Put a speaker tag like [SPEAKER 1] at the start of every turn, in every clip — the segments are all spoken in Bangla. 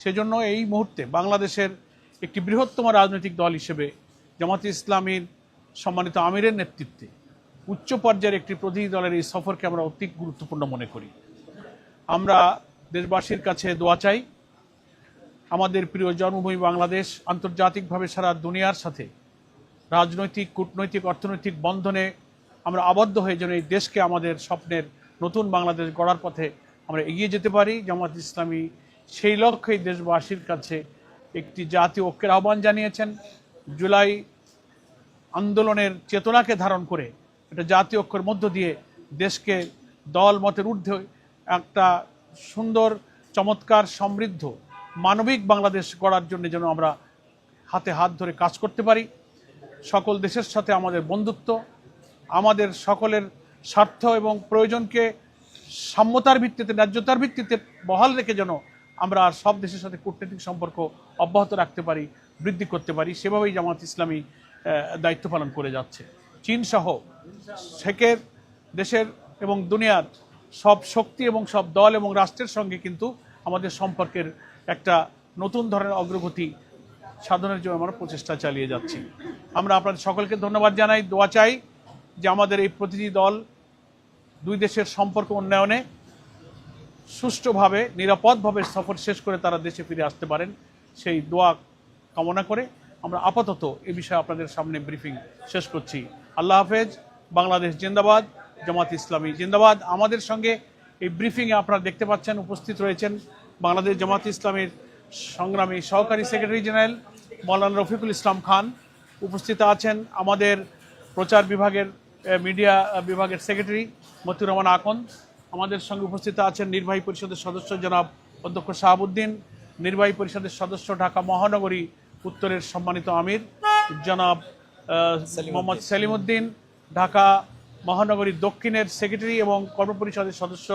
[SPEAKER 1] সেজন্য এই মুহূর্তে বাংলাদেশের একটি বৃহত্তম রাজনৈতিক দল হিসেবে জামাত ইসলামীর সম্মানিত আমিরের নেতৃত্বে উচ্চ পর্যায়ের একটি প্রতিনিধি দলের এই সফরকে আমরা অতি গুরুত্বপূর্ণ মনে করি। আমরা দেশবাসীর কাছে দোয়া চাই, আমাদের প্রিয় জন্মভূমি বাংলাদেশ আন্তর্জাতিকভাবে সারা দুনিয়ার সাথে রাজনৈতিক, কূটনৈতিক, অর্থনৈতিক বন্ধনে আমরা আবদ্ধ হয়ে যেন এই দেশকে আমাদের স্বপ্নের নতুন বাংলাদেশ গড়ার পথে আমরা এগিয়ে যেতে পারি। জামাত ইসলামী সেই লক্ষ্যেই দেশবাসীর কাছে একটি জাতীয় ঐক্যের আহ্বান জানিয়েছেন। জুলাই আন্দোলনের চেতনাকে ধারণ করে একটা জাতীয় ঐক্যের মধ্য দিয়ে দেশকে দল মতের ঊর্ধ্বে একটা সুন্দর, চমৎকার, সমৃদ্ধ, মানবিক বাংলাদেশ গড়ার জন্য যেন আমরা হাতে হাত ধরে কাজ করতে পারি। সকল দেশের সাথে আমাদের বন্ধুত্ব, আমাদের সকলের স্বার্থ এবং প্রয়োজনকে সাম্যতার ভিত্তিতে, ন্যায্যতার ভিত্তিতে বহাল রেখে যেন আমরা আর সব দেশের সাথে কূটনৈতিক সম্পর্ক অব্যাহত রাখতে পারি, বৃদ্ধি করতে পারি, সেভাবেই জামাত ইসলামী দায়িত্ব পালন করে যাচ্ছে। চীন সহ শেখের দেশের এবং দুনিয়ার সব শক্তি এবং সব দল এবং রাষ্ট্রের সঙ্গে কিন্তু আমাদের সম্পর্কের একটা নতুন ধরনের অগ্রগতি সাধনের জন্য আমরা প্রচেষ্টা চালিয়ে যাচ্ছি। আমরা আপনাদের সকলকে ধন্যবাদ জানাই, দোয়া চাই যে আমাদের এই প্রতিটি দল দুই দেশের সম্পর্ক উন্নয়নে সুষ্ঠুভাবে, নিরাপদভাবে সফর শেষ করে তারা দেশে ফিরে আসতে পারেন, সেই দোয়া কামনা করে আমরা আপাতত এ বিষয়ে আপনাদের সামনে ব্রিফিং শেষ করছি। আল্লাহ হাফেজ, বাংলাদেশ জিন্দাবাদ, জামাত ইসলামী জিন্দাবাদ। আমাদের সঙ্গে এই ব্রিফিংয়ে আপনারা দেখতে পাচ্ছেন, উপস্থিত রয়েছেন বাংলাদেশ জামাত ইসলামীর সংগ্রামী সহকারী সেক্রেটারি জেনারেল মৌলানা রফিকুল ইসলাম খান। উপস্থিত আছেন আমাদের প্রচার বিভাগের মিডিয়া বিভাগের সেক্রেটারি মতিউর রহমান আকন আমাদের সঙ্গে উপস্থিত আছেন নির্বাহী পরিষদের সদস্য জনাব অধ্যক্ষ শাহাবুদ্দিন নির্বাহী পরিষদের সদস্য ঢাকা মহানগরী উত্তরের সম্মানিত আমির জনাব মোহাম্মদ সেলিমউদ্দিন ঢাকা মহানগরী দক্ষিণের সেক্রেটারি এবং কর্মপরিষদের সদস্য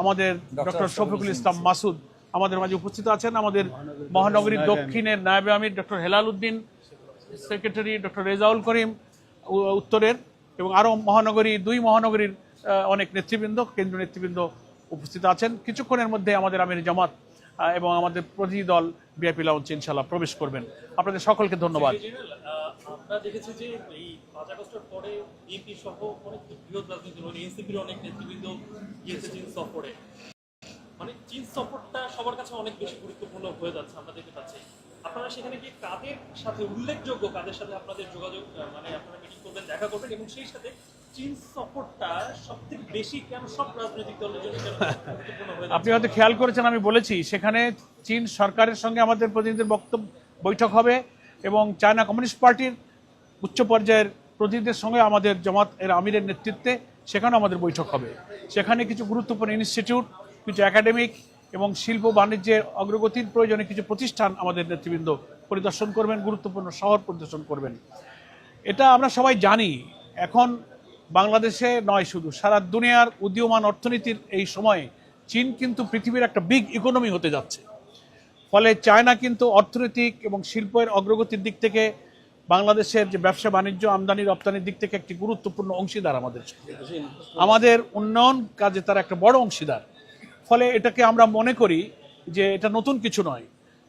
[SPEAKER 1] আমাদের ডক্টর শফিকুল ইসলাম মাসুদ আমাদের মাঝে উপস্থিত আছেন। আমাদের মহানগরী দক্ষিণের নায়বে আমির doctor Helal Uddin secretary doctor Rezaul Karim উত্তরের এবং আরও মহানগরী দুই মহানগরীর অনেক নেতৃবৃন্দ, কেন্দ্রীয় নেতৃবৃন্দ উপস্থিত আছেন। কিছুক্ষণের মধ্যে আমাদের আমির জামাত এবং আমাদের প্রতিনিধি দল বিআইপি লাউঞ্চ ইনশাল্লাহ প্রবেশ করবেন। আপনাদের সকলকে ধন্যবাদ।
[SPEAKER 2] দেখেছি যে সহ অনেক নেতৃবৃন্দ গিয়েছে মানে সফরটা সবার কাছে অনেক বেশি গুরুত্বপূর্ণ হয়ে যাচ্ছে, আমরা পাচ্ছি। আপনারা সেখানে গিয়ে কাদের সাথে উল্লেখযোগ্য, কাদের সাথে আপনাদের যোগাযোগ মানে আপনারা মিটিং করবেন, দেখা করবেন, এবং সেই সাথে চীন সব রাজনৈতিক
[SPEAKER 1] আপনি হয়তো খেয়াল করেছেন, আমি বলেছি, সেখানে চীন সরকারের সঙ্গে আমাদের প্রতিনিধিদের বক্তব্য, বৈঠক হবে এবং চায়না কমিউনিস্ট পার্টির উচ্চ পর্যায়ের প্রতিনিধিদের সঙ্গে আমাদের জামাত এর আমিরের নেতৃত্বে সেখানেও আমাদের বৈঠক হবে। সেখানে কিছু গুরুত্বপূর্ণ ইনস্টিটিউট, কিছু একাডেমিক এবং শিল্প বাণিজ্যের অগ্রগতির প্রয়োজনে কিছু প্রতিষ্ঠান আমাদের নেতৃবৃন্দ পরিদর্শন করবেন, গুরুত্বপূর্ণ শহর পরিদর্শন করবেন। এটা আমরা সবাই জানি। এখন বাংলাদেশে নয় শুধু, সারা দুনিয়ার উদীয়মান অর্থনীতির এই সময়ে চীন কিন্তু পৃথিবীর একটা বিগ ইকোনমি হতে যাচ্ছে। ফলে চায়না কিন্তু অর্থনৈতিক এবং শিল্পের অগ্রগতির দিক থেকে বাংলাদেশের যে ব্যবসা বাণিজ্য, আমদানি, রপ্তানির দিক থেকে একটি গুরুত্বপূর্ণ অংশীদার আমাদের আমাদের উন্নয়ন কাজে তার একটা বড় অংশীদার। ফলে এটাকে আমরা মনে করি যে এটা নতুন কিছু নয়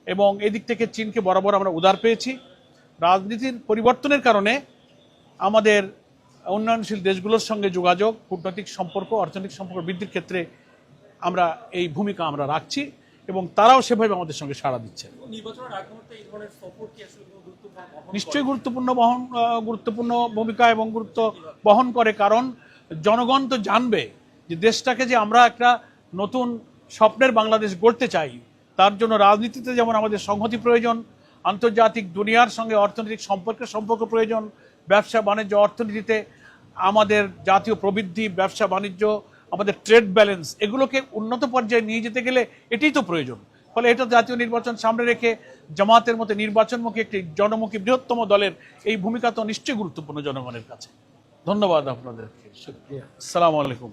[SPEAKER 1] এবং এদিক থেকে চীনকে বরাবর আমরা উদার পেয়েছি। রাজনীতির পরিবর্তনের কারণে আমাদের উন্নয়নশীল দেশগুলোর সঙ্গে যোগাযোগ কূটনৈতিক সম্পর্ক অর্থনৈতিক সম্পর্ক বৃদ্ধির ক্ষেত্রে আমরা এই ভূমিকা আমরা রাখছি এবং তারাও সেভাবে আমাদের সঙ্গে সাড়া দিচ্ছে? নিশ্চয়ই গুরুত্বপূর্ণ বহন গুরুত্বপূর্ণ ভূমিকা এবং গুরুত্ব বহন করে কারণ জনগণ তো জানবে যে দেশটাকে যে আমরা একটা নতুন স্বপ্নের বাংলাদেশ গড়তে চাই তার জন্য রাজনীতিতে যেমন আমাদের সংহতি প্রয়োজন আন্তর্জাতিক দুনিয়ার সঙ্গে অর্থনৈতিক সম্পর্কের সম্পর্ক প্রয়োজন ব্যবসা বাণিজ্য অর্থনীতিতে আমাদের জাতীয় প্রবৃদ্ধি ব্যবসা বাণিজ্য আমাদের ট্রেড ব্যালেন্স এগুলোকে উন্নত পর্যায়ে নিয়ে যেতে গেলে এটাই তো প্রয়োজন। ফলে এটা জাতীয় নির্বাচন সামনে রেখে জামাতের মতো নির্বাচনমুখী একটি জনমুখী বৃহত্তম দলের এই ভূমিকা তো নিশ্চয়ই গুরুত্বপূর্ণ জনগণের কাছে। ধন্যবাদ আপনাদেরকে। শুক্রিয়া। আসসালামু আলাইকুম।